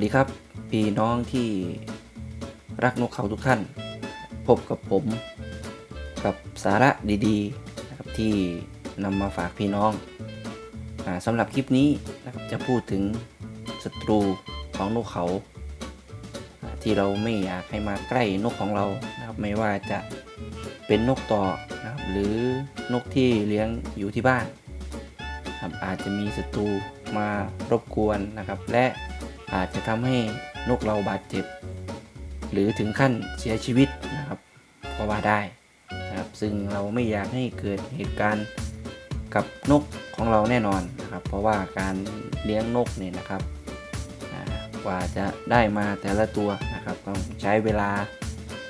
ัสดีครับ พี่น้องที่รักนกเขาทุกท่าน พบกับผมกับสาระดีๆนะครับที่นำมาฝากพี่น้องอสำหรับคลิปนี้นะครับจะพูดถึงศัตรูของนกเขา ที่เราไม่อยากให้มาใกล้นกของเรานะครับไม่ว่าจะเป็นนกต่อนะครับหรือนกที่เลี้ยงอยู่ที่บ้าน อาจจะมีศัตรูมารบกวนนะครับและ อาจจะทำให้นกเราบาดเจ็บ หรือถึงขั้นเสียชีวิตนะครับก็ว่าได้นะครับ ซึ่งเราไม่อยากให้เกิดเหตุการณ์กับนกของเราแน่นอนนะครับ เพราะว่าการเลี้ยงนกเนี่ยนะครับกว่าจะได้มาแต่ละตัวนะครับต้องใช้เวลา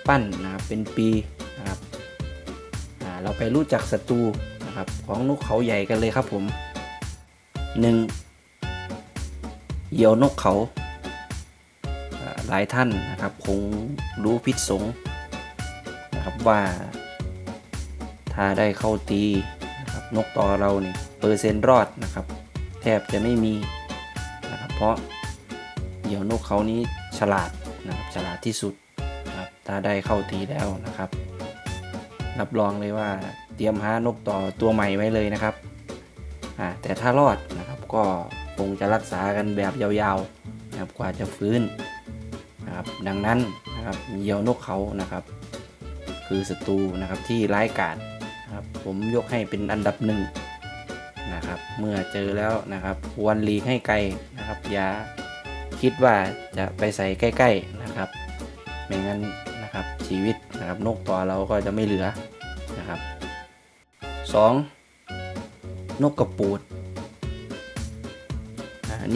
ปั้นนะครับเป็นปีนะครับเราไปรู้จักศัตรูนะครับของนกเขาใหญ่กันเลยครับผม 1. เหยี่ยวนกเขา หลายท่านนะครับคงรู้พิษสงนะครับว่าถ้าได้เข้าตีนะครับนกต่อเราเนี่ยเปอร์เซ็นต์รอดนะครับ แทบจะไม่มีนะครับเพราะเหยี่ยวนกเขานี้ฉลาดนะครับฉลาดที่สุดนะครับถ้าได้เข้าตีแล้วนะครับ รับรองเลยว่าเตรียมหานกต่อตัวใหม่ไว้เลยนะครับอ่าแต่ถ้ารอดนะครับก็ งจะรักษากันแบบยาวๆนะครับกว่าจะฟื้นนะครับดังนั้นนะครับเหยี่ยวนกเขานะครับ คือศัตรูนะครับที่ร้ายกาจนะครับผมยกให้เป็นอันดับหนึ่งนะครับเมื่อเจอแล้วนะครับควรหลีกให้ไกลนะครับอย่าคิดว่าจะไปใส่ใกล้ๆนะครับไม่งั้นนะครับชีวิตนะครับนกตัวเราก็จะไม่เหลือนะครับ 2. นกกระปูด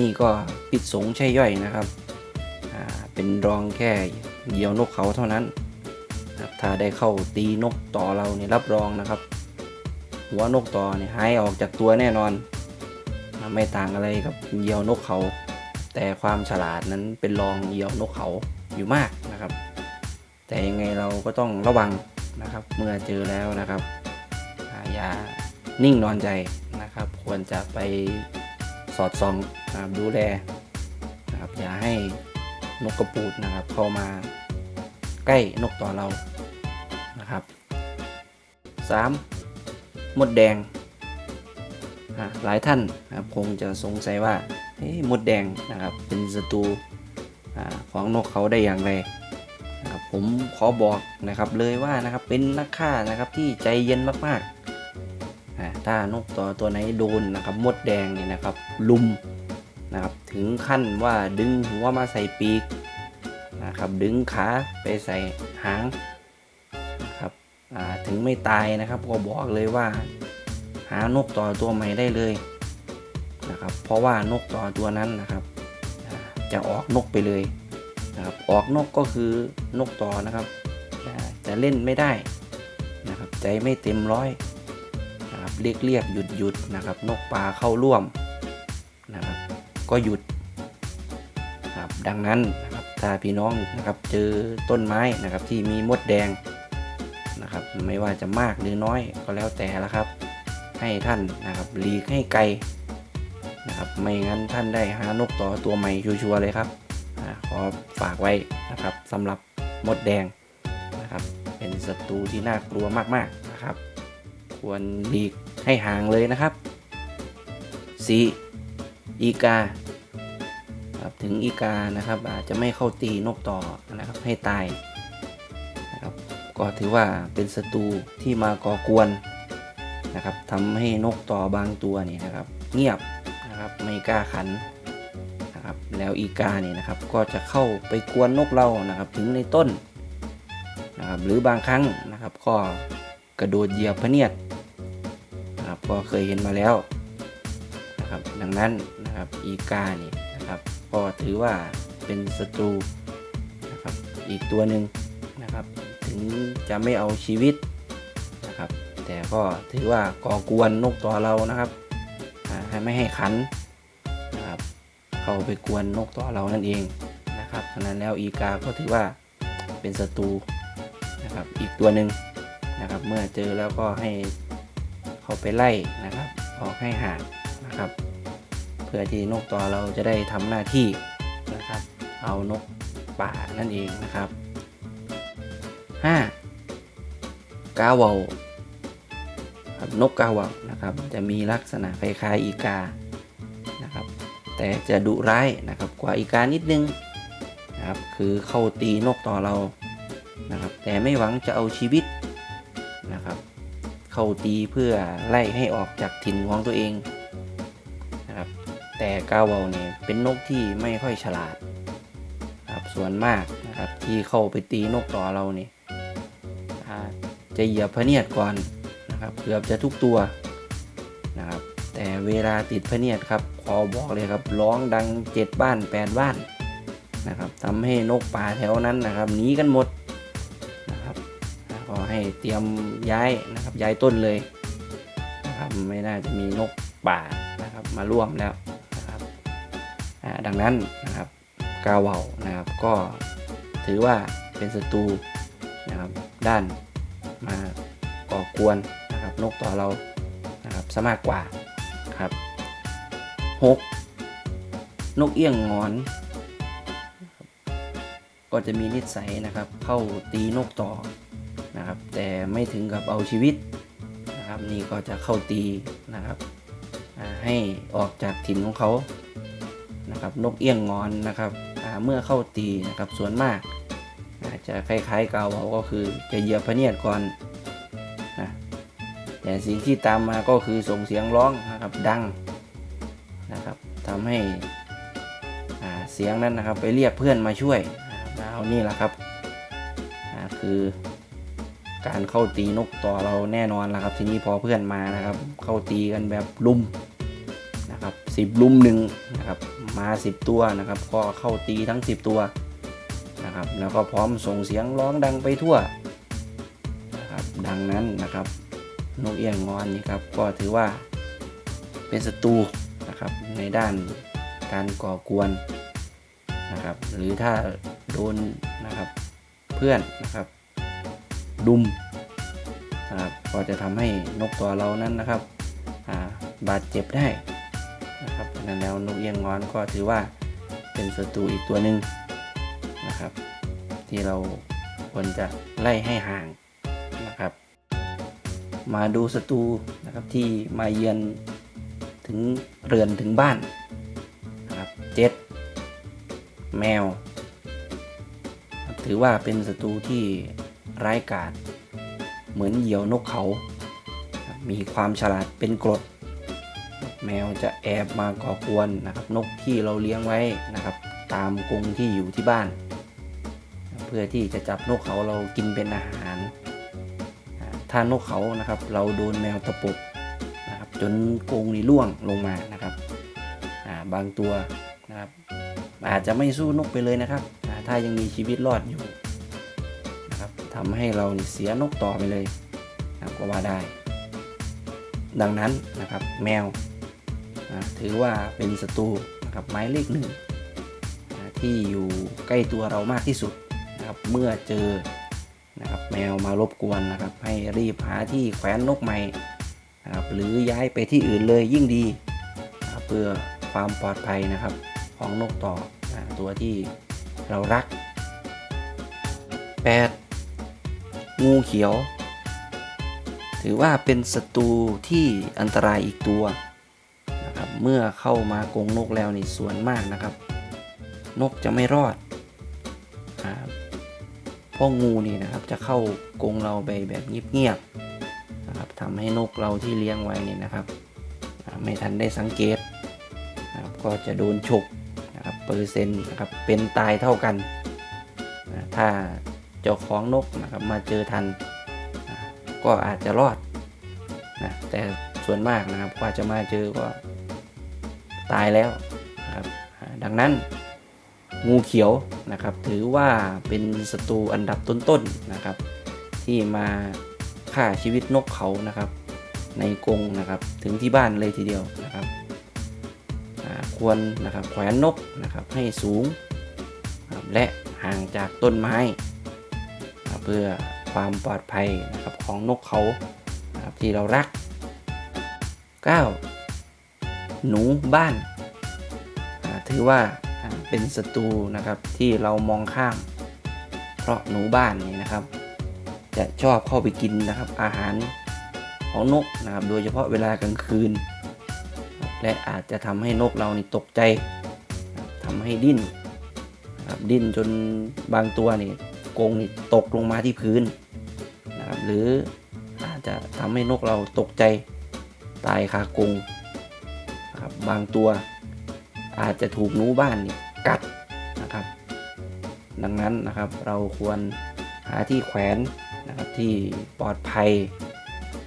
นี่ก็ปิดสงใช่ย่อยนะครับอ่าเป็นรองแค่เหยี่ยวนกเขาเท่านั้นนะครับถ้าได้เข้าตีนกต่อเราเนี่ยรับรองนะครับ หัวนกต่อเนี่ยหายออกจากตัวแน่นอนนะไม่ต่างอะไรกับเหยี่ยวนกเขา แต่ความฉลาดนั้นเป็นรองเหยี่ยวนกเขาอยู่มากนะครับ แต่ยังไงเราก็ต้องระวังนะครับ เมื่อเจอแล้วนะครับอย่านิ่งนอนใจนะครับ ควรจะไป สอดส่องนะครับดูแลนะครับอย่าให้นกกระปูดนะครับ เข้ามาใกล้นกต่อเรานะครับ 3. มดแดง หลายท่านนะครับคงจะสงสัยว่าเฮ้ยมดแดงนะครับเป็นศัตรูของนกเขาได้อย่างไรนะครับผมขอบอกนะครับเลยว่านะครับเป็นนักฆ่านะครับที่ใจเย็นมากๆ ถ้านกต่อตัวไหนโดนนะครับมดแดงเนี่ยนะครับลุมนะครับถึงขั้นว่าดึงหัวมาใส่ปีกนะครับดึงขาไปใส่หางนะครับถึงไม่ตายนะครับก็บอกเลยว่า หานกต่อตัวใหม่ได้เลยนะครับเพราะว่านกต่อตัวนั้นนะครับ จะออกนกไปเลยนะครับออกนกก็คือนกต่อนะครับจะเล่นไม่ได้นะครับใจไม่เต็มร้อย เรียกเรียกหยุดหยุดนะครับ นกป่าเข้าร่วมนะครับ ก็หยุดครับดังนั้นนะครับถ้าพี่น้องนะครับเจอต้นไม้นะครับที่มีมดแดงนะครับ ไม่ว่าจะมากหรือน้อยก็แล้วแต่ละครับ ให้ท่านนะครับหลีกให้ไกลนะครับ ไม่งั้นท่านได้หานกต่อตัวใหม่ชัวร์ๆเลยครับขอฝากไว้นะครับสำหรับมดแดงนะครับ เป็นศัตรูที่น่ากลัวมากๆนะครับ ควรหลีก ให้ห่างเลยนะครับสีอีกาครับถึงอีกานะครับ อาจจะไม่เข้าตีนกต่อนะครับให้ตายนะครับก็ถือว่าเป็นศัตรูที่มาก่อกวนนะครับทำให้นกต่อบางตัวนี่นะครับ เงียบนะครับไม่กล้าขันนะครับแล้วอีกาเนี่ยนะครับก็จะเข้าไปกวนนกเรานะครับถึงในต้นนะครับหรือบางครั้งนะครับก็กระโดดเหยียบพเนียด นะครับ ก็เคยเห็นมาแล้วนะครับ ดังนั้นนะครับอีกาเนี่ยนะครับ ก็ถือว่าเป็นศัตรูนะครับอีกตัวหนึ่งนะครับ ถึงจะไม่เอาชีวิตนะครับ แต่ก็ถือว่าก่อกวนนกตัวเรานะครับให้ไม่ให้ขันนะครับ เข้าไปกวนนกตัวเรานั่นเองนะครับฉะนั้นแล้วอีกาก็ถือว่าเป็นศัตรูนะครับอีกตัวหนึ่งนะครับ เมื่อเจอแล้วก็ให้ เข้าไปไล่นะครับ ออกให้ห่างนะครับ เพื่อที่นกตัวเราจะได้ทำหน้าที่นะครับ เอานกป่านั่นเองนะครับ 5. กาวาครับนกกาวานะครับ จะมีลักษณะคล้ายๆอีกานะครับ แต่จะดุร้ายนะครับกว่าอีกานิดนึงนะครับ คือเข้าตีนกต่อเรานะครับ แต่ไม่หวังจะเอาชีวิต เข้าตีเพื่อไล่ให้ออกจากถิ่นของตัวเองนะครับแต่กาวาเนี่ยเป็นนกที่ไม่ค่อยฉลาดนะครับส่วนมากนะครับที่เข้าไปตีนกต่อเราเนี่ยจะเหยียบพเนียดก่อนนะครับเกือบจะทุกตัวนะครับแต่เวลาติดพเนียดครับขอบอกเลยครับร้องดังเจ็ดบ้านแปดบ้านนะครับทำให้นกป่าแถวนั้นนะครับหนีกันหมด เตรียมย้ายนะครับย้ายต้นเลยนะครับไม่น่าจะมีนกป่านะครับมาร่วมแล้วนะครับดังนั้นนะครับกาเวานะครับก็ถือว่าเป็นศัตรูนะครับด้านมาก่อกวนนะครับนกต่อเรานะครับซะมากกว่าครับ 6. นกเอี้ยงงอน ก็จะมีนิสัยนะครับ เข้าตีนกต่อ นะครับ แต่ไม่ถึงกับเอาชีวิตนะครับ นี่ก็จะเข้าตีนะครับให้ออกจากถิ่นของเขานะครับนกเอี้ยงงอนนะครับเมื่อเข้าตีนะครับส่วนมากอาจจะคล้ายๆกาวเบาก็คือจะเหยียบพเนียดก่อนนะแต่สิ่งที่ตามมาก็คือส่งเสียงร้องนะครับดังนะครับทำให้เสียงนั้นนะครับไปเรียกเพื่อนมาช่วยนะเอานี่แหละครับคือ การเข้าตีนกต่อเราแน่นอนแล้วครับ ทีนี้พอเพื่อนมานะครับ เข้าตีกันแบบลุมนะครับสิบลุมหนึ่งนะครับมาสิบตัวนะครับ ก็เข้าตีทั้งสิบตัวนะครับ แล้วก็พร้อมส่งเสียงร้องดังไปทั่วนะครับดังนั้นนะครับนกเอี้ยงงอนนี่ครับก็ถือว่าเป็นศัตรูนะครับในด้านการก่อกวนนะครับ หรือถ้าโดนนะครับเพื่อนนะครับ ดุมนะก็จะทำให้นกตัวเรานั้นนะครับบาดเจ็บได้นะครับดังนั้นแล้วนกเอี้ยงงอนก็ถือว่าเป็นศัตรูอีกตัวหนึ่งนะครับ ที่เราควรจะไล่ให้ห่างนะครับ มาดูศัตรูนะครับที่มาเยือนถึงเรือนถึงบ้านนะครับเจ็ดแมว ถือว่าเป็นศัตรูที่ ร้ายกาจเหมือนเหยี่ยวนกเขา มีความฉลาดเป็นกรด แมวจะแอบมาก่อกวนนะครับนกที่เราเลี้ยงไว้นะครับ ตามกรงที่อยู่ที่บ้าน เพื่อที่จะจับนกเขาเรากินเป็นอาหาร ถ้านกเขานะครับ เราโดนแมวตะปบนะครับจนกรงนี่ล่วงลงมานะครับบางตัวนะครับอาจจะไม่สู้นกไปเลยนะครับ ถ้ายังมีชีวิตรอดอยู่ ทำให้เราเสียนกต่อไปเลยนะก็ว่าได้ ดังนั้นนะครับแมวอ่าถือว่าเป็นศัตรูนะครับหมายเลขหนึ่งอ่าที่อยู่ใกล้ตัวเรามากที่สุดนะครับเมื่อเจอนะครับแมวมารบกวนนะครับ ให้รีบหาที่แขวนนกใหม่นะครับหรือย้ายไปที่อื่นเลยยิ่งดีนะครับเพื่อความปลอดภัยนะครับของนกต่อนะตัวที่เรารัก 8. งูเขียว ถือว่าเป็นศัตรูที่อันตรายอีกตัวนะครับเมื่อเข้ามากงนกแล้วนี่ส่วนมากนะครับ นกจะไม่รอดอ่าเพราะงูนี่นะครับจะเข้ากงเราไปแบบเงียบๆนะครับทำให้นกเราที่เลี้ยงไว้นี่นะครับไม่ทันได้สังเกตนะครับก็จะโดนฉกนะครับเปอร์เซ็นต์นะครับเป็นตายเท่ากันนะถ้า เจ้าของนกนะครับมาเจอทันนะก็อาจจะรอดนะแต่ส่วนมากนะครับกว่าจะมาเจอก็ตายแล้วนะครับดังนั้นงูเขียวนะครับถือว่าเป็นศัตรูอันดับต้นๆนะครับ ที่มาฆ่าชีวิตนกเขานะครับ ในกรงนะครับถึงที่บ้านเลยทีเดียวนะครับควรนะครับแขวนนกนะครับให้สูง และห่างจากต้นไม้ เพื่อความปลอดภัยนะครับของนกเขาครับที่เรารัก 9. หนูบ้านถือว่าเป็นศัตรูนะครับที่เรามองข้าม เพราะหนูบ้านนี่นะครับ จะชอบเข้าไปกินนะครับอาหารของนกนะครับโดยเฉพาะเวลากลางคืน และอาจจะทำให้นกเรานี่ตกใจนะครับทำให้ดิ้นดิ้นจนบางตัวนี่ กรงนี่ตกลงมาที่พื้นนะครับหรืออาจจะทำให้นกเราตกใจตายคากรงนะครับบางตัวอาจจะถูกหนูบ้านนี่กัดนะครับ ดังนั้นนะครับเราควรหาที่แขวนนะครับที่ปลอดภัย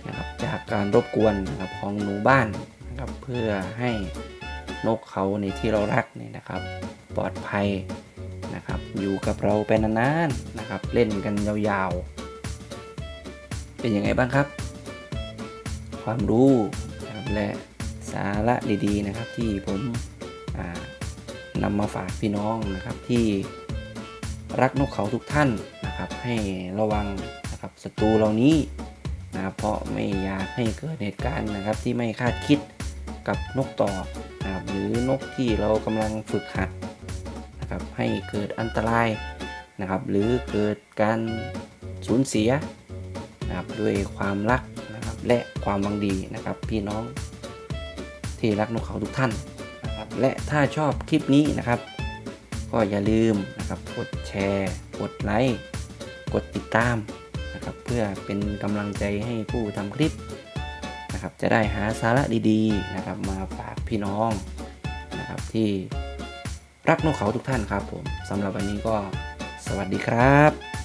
นะครับจากการรบกวนนะครับของหนูบ้านนะครับเพื่อให้นกเขาในที่เรารักนี่นะครับ ปลอดภัย อยู่กับเราไปนานๆนะครับ เล่นกันยาวๆ เป็นยังไงบ้างครับ ความรู้นะครับและสาระดีๆนะครับที่ผมนำมาฝากพี่น้องนะครับที่รักนกเขาทุกท่านนะครับให้ระวังนะครับศัตรูเหล่านี้นะครับเพราะไม่อยากให้เกิดเหตุการณ์นะครับ ที่ไม่คาดคิดกับนกต่อนะครับหรือนกที่เรากำลังฝึกหัด นะครับให้เกิดอันตรายนะครับ หรือเกิดการสูญเสียนะครับด้วยความรักนะครับและความหวังดีนะครับ พี่น้องที่รักนกเขาทุกท่านนะครับและถ้าชอบคลิปนี้นะครับ ก็อย่าลืมนะครับกดแชร์ กดไลค์กดติดตามนะครับ เพื่อเป็นกำลังใจให้ผู้ทำคลิปนะครับ จะได้หาสาระดีๆนะครับ มาฝากพี่น้องนะครับที่ รักนกเขาทุกท่านครับผมสำหรับวันนี้ก็สวัสดีครับ